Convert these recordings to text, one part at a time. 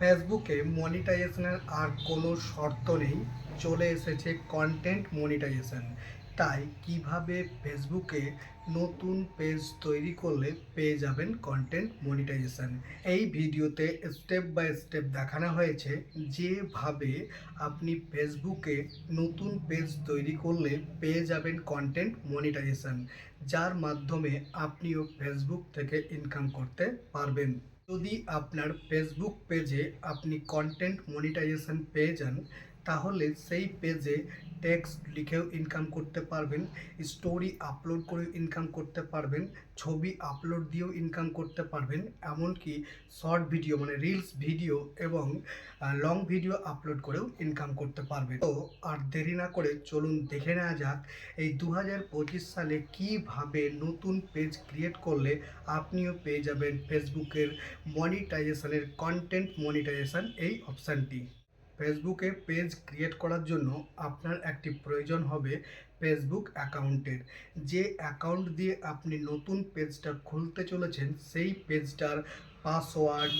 ফেসবুকে মনিটাইজেশনের আর কোনো শর্ত নেই, চলে এসেছে কন্টেন্ট মনিটাইজেশন তাই কীভাবে ফেসবুকে নতুন পেজ তৈরি করলে পেয়ে যাবেন কন্টেন্ট মনিটাইজেশন এই ভিডিওতে স্টেপ বাই স্টেপ দেখানো হয়েছে যেভাবে আপনি ফেসবুকে নতুন পেজ তৈরি করলে পেয়ে যাবেন কন্টেন্ট মনিটাইজেশন যার মাধ্যমে আপনিও ফেসবুক থেকে ইনকাম করতে পারবেন। যদি আপনার ফেসবুক পেজে আপনি কন্টেন্ট মনিটাইজেশন পেয়ে যান তাহলে সেই পেজে টেক্সট লিখেও ইনকাম করতে পারবেন স্টোরি আপলোড করেও ইনকাম করতে পারবেন, ছবি আপলোড দিয়েও ইনকাম করতে পারবেন, এমনকি শর্ট ভিডিও মানে রিলস ভিডিও এবং লং ভিডিও আপলোড করেও ইনকাম করতে পারবেন। তো আর দেরি না করে চলুন দেখে নেওয়া যাক, এই দু হাজার পঁচিশ সালে কীভাবে নতুন পেজ ক্রিয়েট করলে আপনিও পেয়ে যাবেন ফেসবুকের মনিটাইজেশনের কন্টেন্ট মনিটাইজেশন এই অপশানটি ফেসবুকে পেজ ক্রিয়েট করার জন্য আপনার একটি প্রয়োজন হবে ফেসবুক অ্যাকাউন্টের। যে অ্যাকাউন্ট দিয়ে আপনি নতুন পেজটা খুলতে চলেছেন, সেই পেজটার পাসওয়ার্ড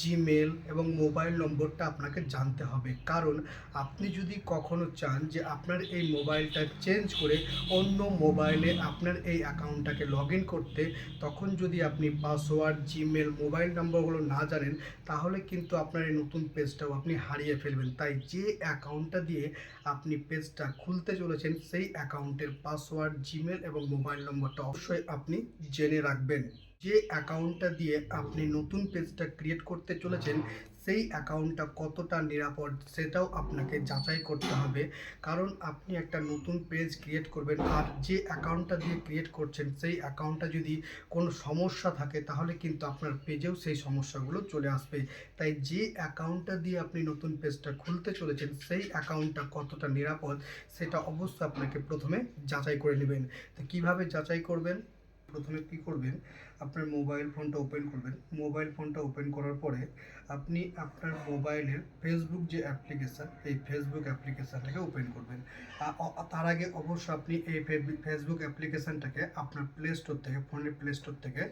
জিমেল এবং মোবাইল নম্বরটা আপনাকে জানতে হবে। কারণ আপনি যদি কখনো চান যে আপনার এই মোবাইলটা চেঞ্জ করে অন্য মোবাইলে আপনার এই অ্যাকাউন্টটাকে লগ ইন করতে, তখন যদি আপনি পাসওয়ার্ড জিমেল মোবাইল নম্বরগুলো না জানেন, তাহলে কিন্তু আপনার এই নতুন পেজটাও আপনি হারিয়ে ফেলবেন। তাই যে অ্যাকাউন্টটা দিয়ে আপনি পেজটা খুলতে চলেছেন, সেই অ্যাকাউন্টের পাসওয়ার্ড জিমেল এবং মোবাইল নম্বরটা অবশ্যই আপনি জেনে রাখবেন। যে অ্যাকাউন্টটা দিয়ে আপনি নতুন পেজটা ক্রিয়েট করতে চলেছেন, সেই অ্যাকাউন্টটা কতটা নিরাপদ সেটাও আপনাকে যাচাই করতে হবে। কারণ আপনি একটা নতুন পেজ ক্রিয়েট করবেন আর যে অ্যাকাউন্টটা দিয়ে ক্রিয়েট করছেন, সেই অ্যাকাউন্টটা যদি কোনো সমস্যা থাকে, তাহলে কিন্তু আপনার পেজেও সেই সমস্যাগুলো চলে আসবে। তাই যে অ্যাকাউন্টটা দিয়ে আপনি নতুন পেজটা খুলতে চলেছেন, সেই অ্যাকাউন্টটা কতটা নিরাপদ, সেটা অবশ্যই আপনাকে প্রথমে যাচাই করে নেবেন। তো কীভাবে যাচাই করবেন? প্রথমে কী করবেন? আপনার মোবাইল ফোনটা ওপেন করবেন। মোবাইল ফোনটা ওপেন করার পরে আপনি আপনার মোবাইলের ফেসবুক যে অ্যাপ্লিকেশান এই ফেসবুক অ্যাপ্লিকেশানটাকে ওপেন করবেন। তার আগে অবশ্য আপনি এই ফেসবুক অ্যাপ্লিকেশানটাকে আপনার প্লে স্টোর থেকে ফোনের প্লে স্টোর থেকে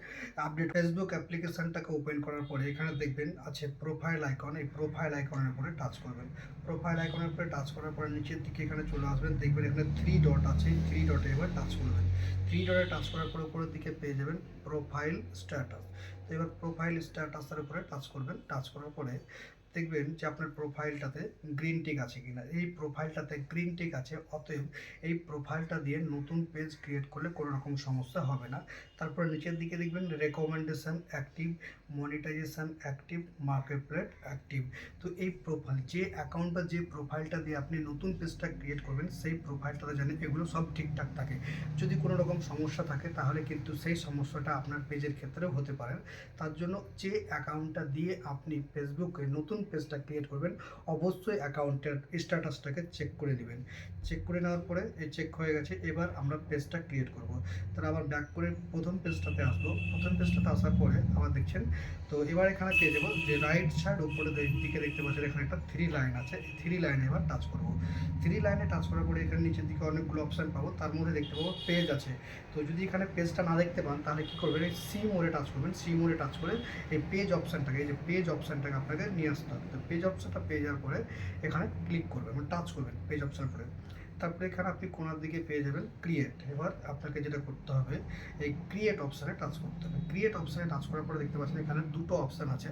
আপডেট ফেসবুক অ্যাপ্লিকেশানটাকে ওপেন করার পরে এখানে দেখবেন আছে প্রোফাইল আইকন এই প্রোফাইল আইকনের উপরে টাচ করবেন। প্রোফাইল আইকনের উপরে টাচ করার পরে নিচের দিকে এখানে চলে আসবেন, দেখবেন এখানে থ্রি ডট আছে থ্রি ডটে এবার টাচ করবেন। থ্রি ডটে টাচ করার পরে উপরের দিকে পেয়ে যাবেন প্রোফাইল স্ট্যাটাস তো এবার প্রোফাইল স্ট্যাটাসের উপরে টাচ করবেন। টাচ করার পরে দেখবেন যে আপনার প্রোফাইলটাতে গ্রিন টিক আছে কিনা। এই প্রোফাইলটাতে গ্রিন টিক আছে, অতএব এই প্রোফাইলটা দিয়ে নতুন পেজ ক্রিয়েট করলে কোনো রকম সমস্যা হবে না। তারপর নিচের দিকে দেখবেন recommendation active monetisation active market plate active তো এই প্রোফাইল যে অ্যাকাউন্ট বা যে প্রোফাইলটা দিয়ে আপনি নতুন পেজটা ক্রিয়েট করবেন, সেই প্রোফাইলটাতে জানেন এগুলো সব ঠিকঠাক থাকে। যদি কোনো রকম সমস্যা থাকে, তাহলে কিন্তু সেই সমস্যাটা আপনার পেজের ক্ষেত্রেও হতে পারে। তার জন্য যে অ্যাকাউন্টটা দিয়ে আপনি ফেসবুকে নতুন পেজটা ক্রিয়েট করবেন, অবশ্যই অ্যাকাউন্টের স্ট্যাটাসটাকে চেক করে নেবেন। চেক করে নেওয়ার পরে এই চেক হয়ে গেছে, এবার আমরা পেজটা ক্রিয়েট করব। তাহলে আবার ব্যাক করে প্রথম পেজটাতে আসব। প্রথম পেজটাতে আসার পরে আবার দেখছেন, তো এবার এখানে পেয়ে যাব যে রাইট সাইড উপরে দিকে দেখতে পাচ্ছেন, এখানে একটা থ্রি লাইন আছে। থ্রি লাইনে এবার টাচ করব। থ্রি লাইনে টাচ করার পরে এখানে নিচের দিকে অনেকগুলো অপশান পাবো। তার মধ্যে দেখতে পাবো পেজ আছে। তো যদি এখানে পেজটা না দেখতে পান, তাহলে কী করবেন? এই সি মোড়ে টাচ করবেন। সি মোড়ে টাচ করে এই পেজ অপশানটাকে এই যে পেজ অপশানটাকে আপনাকে নিয়ে আসতে হবে। তো পেজ অপশানটা পেয়ে যাওয়ার পরে এখানে ক্লিক করবেন মানে টাচ করবেন পেজ অপশান করে তারপরে এখানে আপনি কোনার দিকে পেয়ে যাবেন ক্রিয়েট এবার আপনাকে যেটা করতে হবে, এই ক্রিয়েট অপশানে টাচ করতে হবে। ক্রিয়েট অপশানে টাচ করার পরে দেখতে পাচ্ছেন এখানে দুটো অপশান আছে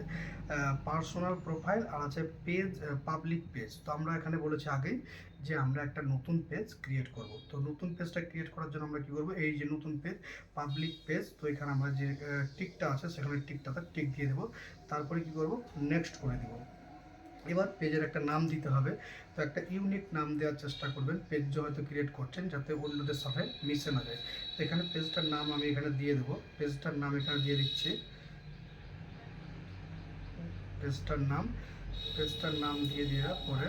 পার্সোনাল প্রোফাইল আর আছে পেজ পাবলিক পেজ তো আমরা এখানে বলেছি আগেই যে আমরা একটা নতুন পেজ ক্রিয়েট করব। তো নতুন পেজটা ক্রিয়েট করার জন্য আমরা কী করব? এই যে নতুন পেজ পাবলিক পেজ তো এখানে আমরা যে টিকটা আছে সেখানে টিকটাতে টিক দিয়ে দেবো। তারপরে কী করব? নেক্সট করে দেবো। এবার পেজের একটা নাম দিতে হবে। তো একটা ইউনিক নাম দেওয়ার চেষ্টা করবেন। পেজ হয়তো ক্রিয়েট করছেন যাতে অন্যদের সাথে মিশে না যায়। তো এখানে পেজটার নাম আমি এখানে দিয়ে দেবো। পেজটার নাম এখানে দিয়ে দিচ্ছি। পেজটার নাম। পেজটার নাম দিয়ে দেওয়ার পরে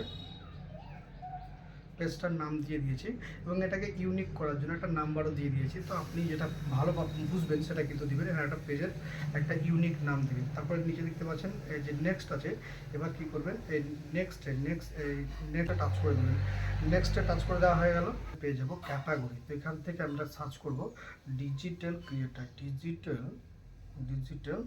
পেজটার নাম দিয়ে দিয়েছি এবং এটাকে ইউনিক করার জন্য একটা নাম্বারও দিয়ে দিয়েছি। তো আপনি যেটা ভালো বুঝবেন সেটা কিন্তু দিবেন। এখানে একটা পেজের একটা ইউনিক নাম দিবেন। তারপরে নিচে দেখতে পাচ্ছেন, এই যে নেক্সট আছে, এবার কী করবেন? এই নেক্সটে নেক্সট এই নেটে টাচ করে দেবেন। নেক্সটে টাচ করে দেওয়া হয়ে গেল। পেয়ে যাব ক্যাটাগরি তো এখান থেকে আমরা সার্চ করব digital creator digital digital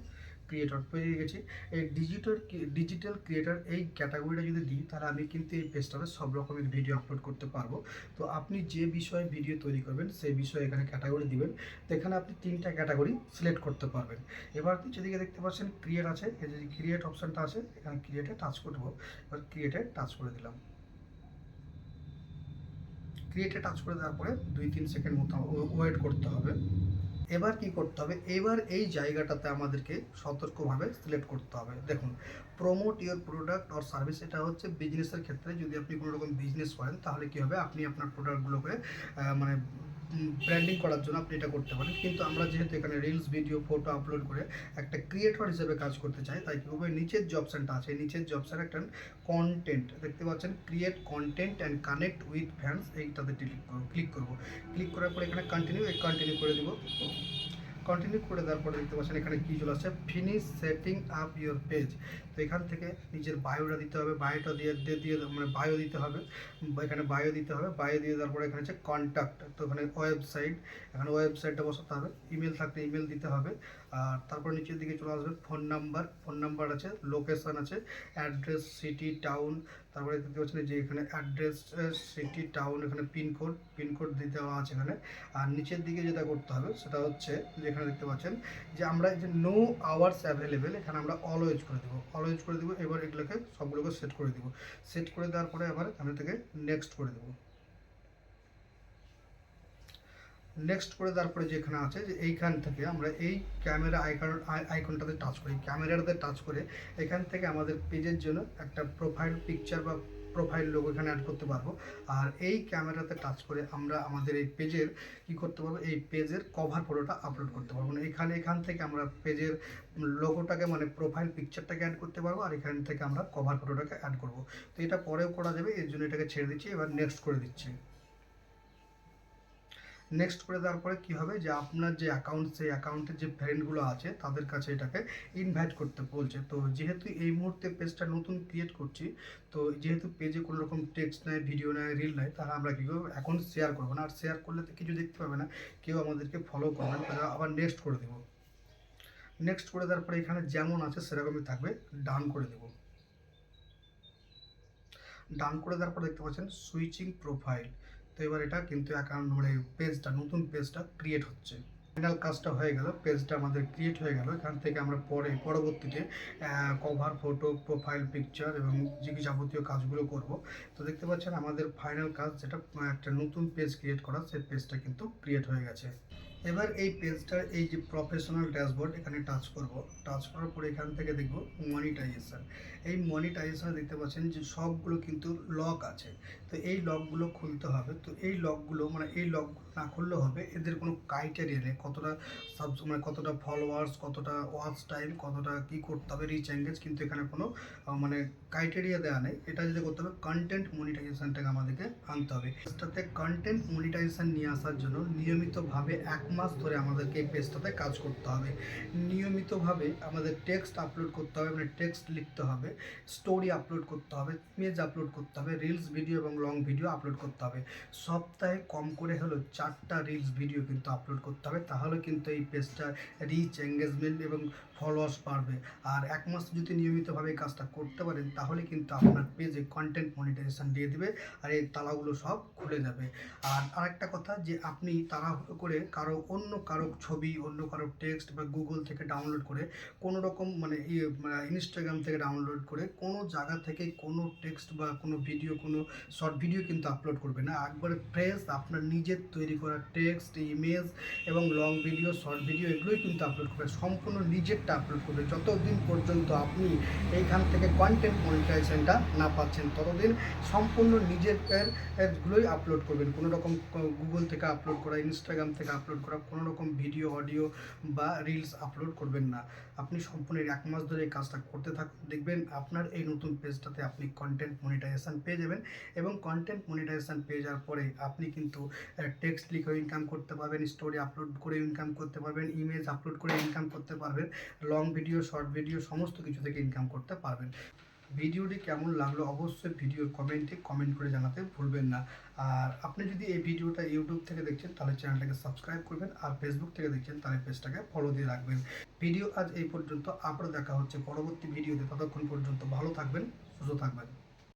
creator পেয়ে গেছি। এই ডিজিটাল ডিজিটাল ক্রিয়েটর এই ক্যাটাগরিটা যদি দিই, তাহলে আমি কিন্তু এই পেজটাতে সব রকমের ভিডিও আপলোড করতে পারব। তো আপনি যে বিষয়ে ভিডিও তৈরি করবেন, সেই বিষয়ে এখানে ক্যাটাগরি দিবেন। তো এখানে আপনি তিনটা ক্যাটাগরি সিলেক্ট করতে পারবেন। এবার যেদিকে দেখতে পাচ্ছেন ক্রিয়েট আছে। এই যে ক্রিয়েট অপশানটা আছে, এখানে ক্রিয়েটে টাচ করব। এবার ক্রিয়েটে টাচ করে দিলাম। ক্রিয়েটে টাচ করে দেওয়ার পরে দুই তিন সেকেন্ড মতো ওয়েট করতে হবে। এবার কি করতে হবে? এবার এই জায়গাটাতে আমাদেরকে সতর্কভাবে সিলেক্ট করতে হবে। দেখুন promote your product or service এটা হচ্ছে বিজনেসের ক্ষেত্রে যদি আপনি কোনো রকম বিজনেস করেন, তাহলে কি হবে? আপনি আপনার প্রোডাক্টগুলোকে মানে ব্র্যান্ডিং করার জন্য আপনি এটা করতে পারেন। কিন্তু আমরা যেহেতু এখানে রিলস ভিডিও ফটো আপলোড করে একটা ক্রিয়েটর হিসেবে কাজ করতে চাই, তাই কি হবে নিচের যে অপশানটা আছে, নিচের যে অপশান একটা কন্টেন্ট দেখতে পাচ্ছেন? Create content and connect with fans এইটাতে ক্লিক করব ক্লিক করব। ক্লিক করার পরে এখানে কন্টিনিউ কন্টিনিউ করে দিব। কন্টিনিউ করে দেওয়ার পরে দেখতে পাচ্ছেন এখানে কী চলে আসছে? Finish setting up your page তো এখান থেকে নিজের বায়োটা দিতে হবে। বায়োটা দিয়ে দিয়ে মানে বায়ো দিতে হবে। এখানে বায়ো দিতে হবে। বায়ো দিয়ে দেওয়ার পরে এখানে হচ্ছে কন্ট্যাক্ট তো এখানে ওয়েবসাইট এখানে ওয়েবসাইটটা বসাতে হবে। ইমেল থাকলে ইমেল দিতে হবে। আর তারপর নিচের দিকে চলে আসবে ফোন নাম্বার ফোন নাম্বার আছে, লোকেশন আছে, অ্যাড্রেস, সিটি, টাউন, তারপরে দেখতে পাচ্ছেন যে এখানে অ্যাড্রেস, সিটি, টাউন, এখানে পিনকোড পিনকোড দিতে আছে এখানে। আর নিচের দিকে যেটা করতে হবে সেটা হচ্ছে যে এখানে দেখতে পাচ্ছেন যে আমরা যে নো আওয়ার্স অ্যাভেলেবেল এখানে আমরা অলওয়েজ করে দেবো। অলওয়েজ করে দেবো, এবার এগুলোকে সবগুলোকে সেট করে দেবো। সেট করে দেওয়ার পরে আবার এখানে থেকে নেক্সট করে দেবো। নেক্সট করে তারপরে যেখানে আছে, যে এইখান থেকে আমরা এই ক্যামেরা আইকন আইকনটাতে টাচ করি। ক্যামেরাটাতে টাচ করে এখান থেকে আমাদের পেজের জন্য একটা প্রোফাইল পিকচার বা প্রোফাইল লোক এখানে অ্যাড করতে পারব। আর এই ক্যামেরাতে টাচ করে আমরা আমাদের এই পেজের কি করতে পারব? এই পেজের কভার ফটোটা আপলোড করতে পারব। মানে এখানে, এখান থেকে আমরা পেজের লোগোটাকে মানে প্রোফাইল পিকচারটাকে অ্যাড করতে পারব আর এখান থেকে আমরা কভার ফটোটাকে অ্যাড করব। তো এটা পরেও করা যাবে, এর জন্য এটাকে ছেড়ে দিচ্ছি, এবার নেক্সট করে দিচ্ছি। নেক্সট করে দেওয়ার পরে কী হবে? যে আপনার যে অ্যাকাউন্ট সেই অ্যাকাউন্টের যে ফ্রেন্ডগুলো আছে, তাদের কাছে এটাকে ইনভাইট করতে বলছে। তো যেহেতু এই মুহূর্তে পেজটা নতুন ক্রিয়েট করছি, তো যেহেতু পেজে কোনো রকম টেক্সট নেয় ভিডিও নেয় রিল নেয়, তাহলে আমরা কী করব? এখন শেয়ার করব না। আর শেয়ার করলে তো কিছু দেখতে পাবে না। কেউ আমাদেরকে ফলো করবে না। তাহলে আবার নেক্সট করে দেবো। নেক্সট করে দেওয়ার পরে এখানে যেমন আছে, সেরকমই থাকবে। ডান করে দেবো। ডান করে দেওয়ার পর দেখতে পাচ্ছেন সুইচিং প্রোফাইল তো এবার এটা কিন্তু অ্যাকাউন্ট মানে পেজটা নতুন পেজটা ক্রিয়েট হচ্ছে। ফাইনাল কাজটা হয়ে গেল পেজটা আমাদের ক্রিয়েট হয়ে গেল। এখান থেকে আমরা পরে, পরবর্তীতে কভার ফটো প্রোফাইল পিকচার এবং যে যাবতীয় কাজগুলো করব। তো দেখতে পাচ্ছেন আমাদের ফাইনাল কাজ, যেটা একটা নতুন পেজ ক্রিয়েট করা, সেই পেজটা কিন্তু ক্রিয়েট হয়ে গেছে। এবার এই পেজটার এই যে প্রফেশনাল ড্যাশবোর্ড এখানে টাচ করব। টাচ করার পরে এখান থেকে দেখব মনিটাইজেশন এই মনিটাইজেশনে দেখতে পাচ্ছেন যে সবগুলো কিন্তু লক আছে। তো এই লকগুলো খুলতে হবে। তো এই লকগুলো মানে এই লকগুলো না খুললে হবে, এদের কোনো ক্রাইটেরিয়া নেই। কতটা সাব মানে কতটা ফলোয়ার্স কতটা ওয়াচ টাইম কতটা কী করতে হবে রিচ এঙ্গেজ কিন্তু এখানে কোনো মানে ক্রাইটেরিয়া দেওয়া নেই। এটা যদি করতে হবে কন্টেন্ট মনিটাইজেশনটাকে আমাদেরকে আনতে হবে। পেজটাতে কন্টেন্ট মনিটাইজেশন নিয়ে আসার জন্য নিয়মিতভাবে এক মাস ধরে আমাদেরকে এই পেজটাতে কাজ করতে হবে। নিয়মিতভাবে আমাদের টেক্সট আপলোড করতে হবে মানে টেক্সট লিখতে হবে স্টোরি আপলোড করতে হবে ইমেজ আপলোড করতে হবে রিলস ভিডিও এবং লং ভিডিও আপলোড করতে হবে। সপ্তাহে কম করে হলেও চারটা রিলস ভিডিও কিন্তু আপলোড করতে হবে। তাহলে কিন্তু এই পেজটা রিচ এঙ্গেজমেন্ট এবং ফলোয়ার্স বাড়বে। আর এক মাস যদি নিয়মিতভাবে কাজটা করতে পারেন, তাহলে কিন্তু আপনার পেজে কন্টেন্ট মনিটাইজেশন দিয়ে দেবে আর এই তালাগুলো সব খুলে যাবে। আর আরেকটা কথা যে আপনি তাড়াহুড়ো করে কারও অন্য কারও ছবি, অন্য কারও টেক্সট বা গুগল থেকে ডাউনলোড করে কোনো রকম মানে ইনস্টাগ্রাম থেকে ডাউনলোড করে কোনো জায়গা থেকে কোনো টেক্সট বা কোনো ভিডিও কোনো শর্ট ভিডিও কিন্তু আপলোড করবে না। একবারে ফ্রেশ আপনার নিজের তৈরি করা টেক্সট ইমেজ এবং লং ভিডিও শর্ট ভিডিও এগুলোই কিন্তু আপলোড করবে। সম্পূর্ণ নিজেরটা আপলোড করবে। যতদিন পর্যন্ত আপনি এইখান থেকে কন্টেন্ট মনিটাইজেশনটা না পাচ্ছেন, ততদিন সম্পূর্ণ নিজের এরগুলোই আপলোড করবেন। কোনো রকম গুগল থেকে আপলোড করা ইনস্টাগ্রাম থেকে আপলোড করা, কোনো রকম ভিডিও অডিও বা রিলস আপলোড করবেন না। আপনি সম্পূর্ণ এক মাস ধরে এই কাজটা করতে থাকুন। দেখবেন আপনার এই নতুন পেজটাতে আপনি কন্টেন্ট মনিটাইজেশন পেয়ে যাবেন এবং কন্টেন্ট মনিটাইজেশন পেয়ে যাওয়ার পরে আপনি কিন্তু টেক্সট লিখে ইনকাম করতে পারবেন স্টোরি আপলোড করে ইনকাম করতে পারবেন ইমেজ আপলোড করে ইনকাম করতে পারবেন। লং ভিডিও শর্ট ভিডিও সমস্ত কিছু থেকে ইনকাম করতে পারবেন। ভিডিওটি কেমন লাগল অবশ্যই ভিডিওর কমেন্টে কমেন্ট করে জানাতে ভুলবেন না। আর আপনি যদি এই ভিডিওটা ইউটিউব থেকে দেখছেন, তাহলে চ্যানেলটাকে সাবস্ক্রাইব করবেন আর ফেসবুক থেকে দেখছেন, তাহলে পেজটাকে ফলো দিয়ে রাখবেন। ভিডিও আজ এই পর্যন্ত, আবারও দেখা হচ্ছে পরবর্তী ভিডিওতে ততক্ষণ পর্যন্ত ভালো থাকবেন, সুস্থ থাকবেন।